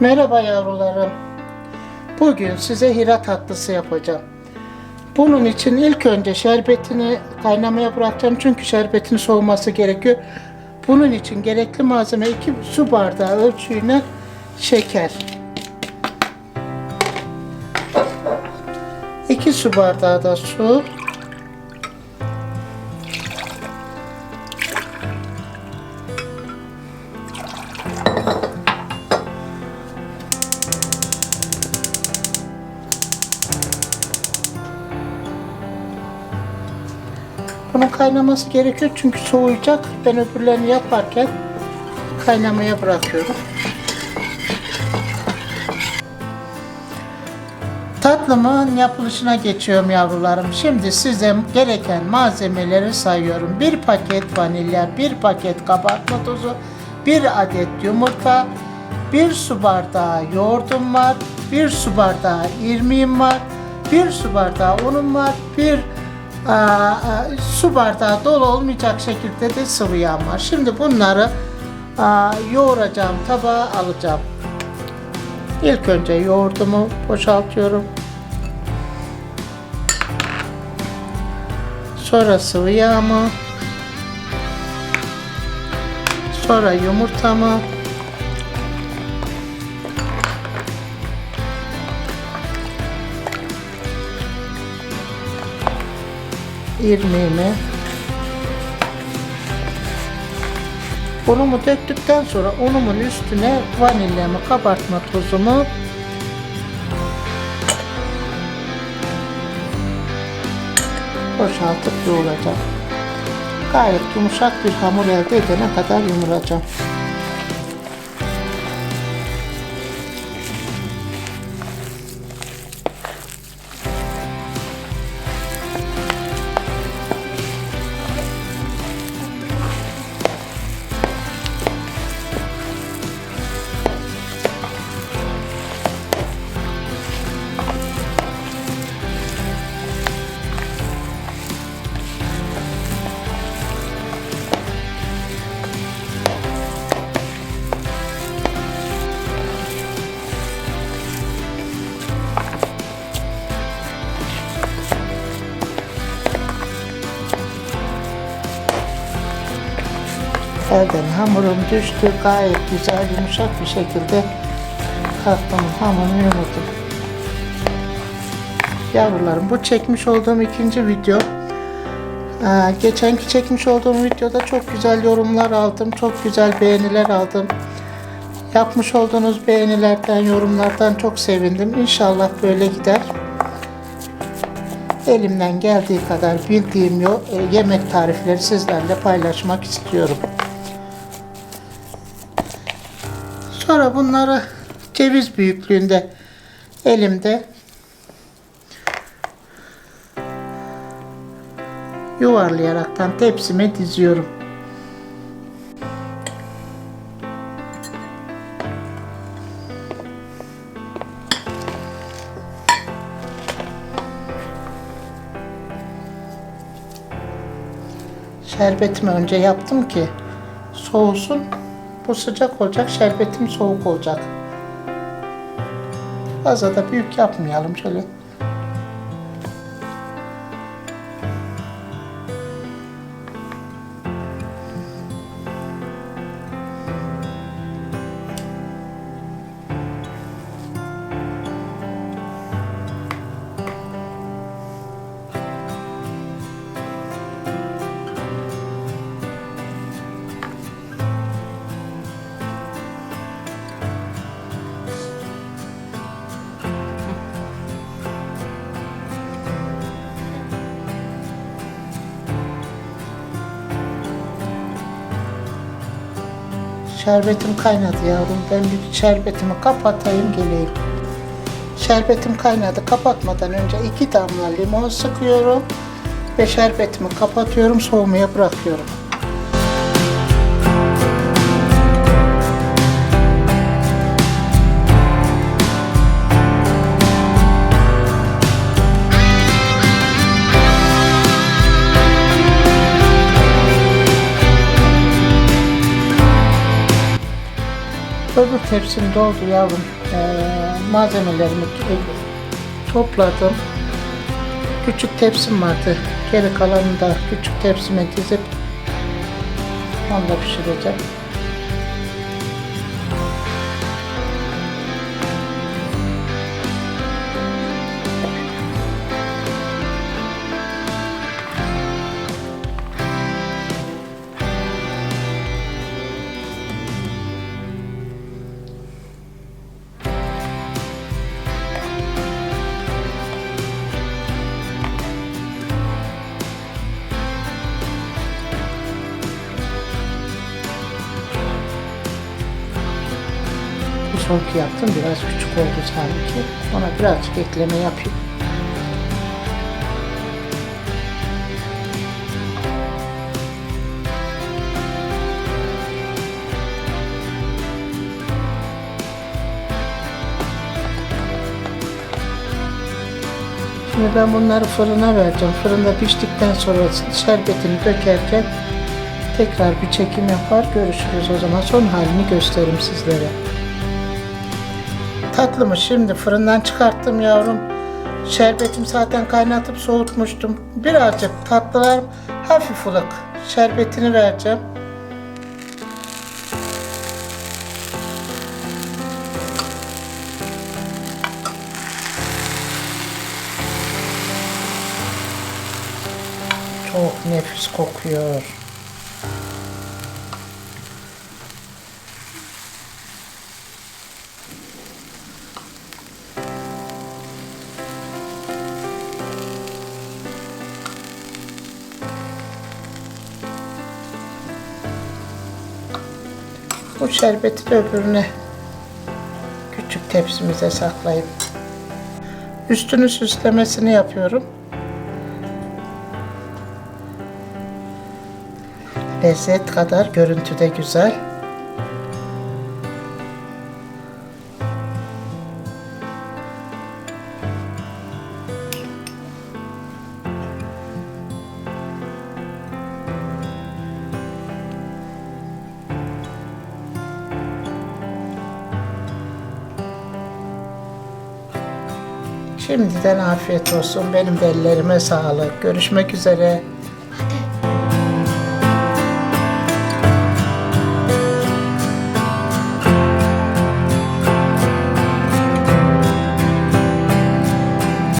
Merhaba yavrularım. Bugün size hira tatlısı yapacağım. Bunun için ilk önce şerbetini kaynamaya bırakacağım çünkü şerbetin soğuması gerekiyor. Bunun için gerekli malzeme 2 su bardağı ölçüyle şeker. 2 su bardağı da su. Kaynaması gerekiyor çünkü soğuyacak. Ben öbürlerini yaparken kaynamaya bırakıyorum. Tatlımın yapılışına geçiyorum yavrularım. Şimdi size gereken malzemeleri sayıyorum. Bir paket vanilya, bir paket kabartma tozu, bir adet yumurta, bir su bardağı yoğurdum var, bir su bardağı irmiğim var, bir su bardağı unum var, bir aa, aa, su bardağı dolu olmayacak şekilde de sıvı yağ var. Şimdi bunları yoğuracağım tabağa alacağım. İlk önce yoğurdumu boşaltıyorum. Sonra sıvı yağımı. Sonra yumurtamı. İrmiğimi. Unumu döktükten sonra unumun üstüne vanilyamı, kabartma tozumu boşaltıp yoğuracağım. Gayet yumuşak bir hamur elde edene kadar yumuracağım. Elden hamurum düştü. Gayet güzel, yumuşak bir şekilde tatlımın hamurunu yumurdum. Yavrularım bu çekmiş olduğum ikinci video. Ee, geçenki çekmiş olduğum videoda çok güzel yorumlar aldım. Çok güzel beğeniler aldım. Yapmış olduğunuz beğenilerden, yorumlardan çok sevindim. İnşallah böyle gider. Elimden geldiği kadar bildiğim e, yemek tarifleri sizlerle paylaşmak istiyorum. Sonra bunları ceviz büyüklüğünde elimde yuvarlayaraktan tepsime diziyorum. Şerbetimi önce yaptım ki soğusun. Bu sıcak olacak, şerbetim soğuk olacak. Fazla da büyük yapmayalım şöyle. Şerbetim kaynadı yavrum. Ben bir şerbetimi kapatayım geleyim. Şerbetim kaynadı. Kapatmadan önce iki damla limon sıkıyorum. Ve şerbetimi kapatıyorum. Soğumaya bırakıyorum. Öbür tepsim doldu yavrum. Ee, malzemelerimi topladım. Küçük tepsim vardı. Geri kalanını da küçük tepsime dizip onu da pişireceğim. Bu sonki yaptım biraz küçük oldu sanki. Ona birazcık ekleme yapayım. Şimdi ben bunları fırına vereceğim. Fırında piştikten sonra şerbetini dökerken tekrar bir çekim yapar görüşürüz o zaman. Son halini gösteririm sizlere. Tatlımı şimdi fırından çıkarttım yavrum. Şerbetimi zaten kaynatıp soğutmuştum. Birazcık tatlılar hafif ılık. Şerbetini vereceğim. Çok nefis kokuyor. Bu şerbeti de öbürüne küçük tepsimize saklayıp üstünü süslemesini yapıyorum. Lezzet kadar görüntüde güzel. Şimdiden afiyet olsun. Benim ellerime sağlık. Görüşmek üzere. Hadi.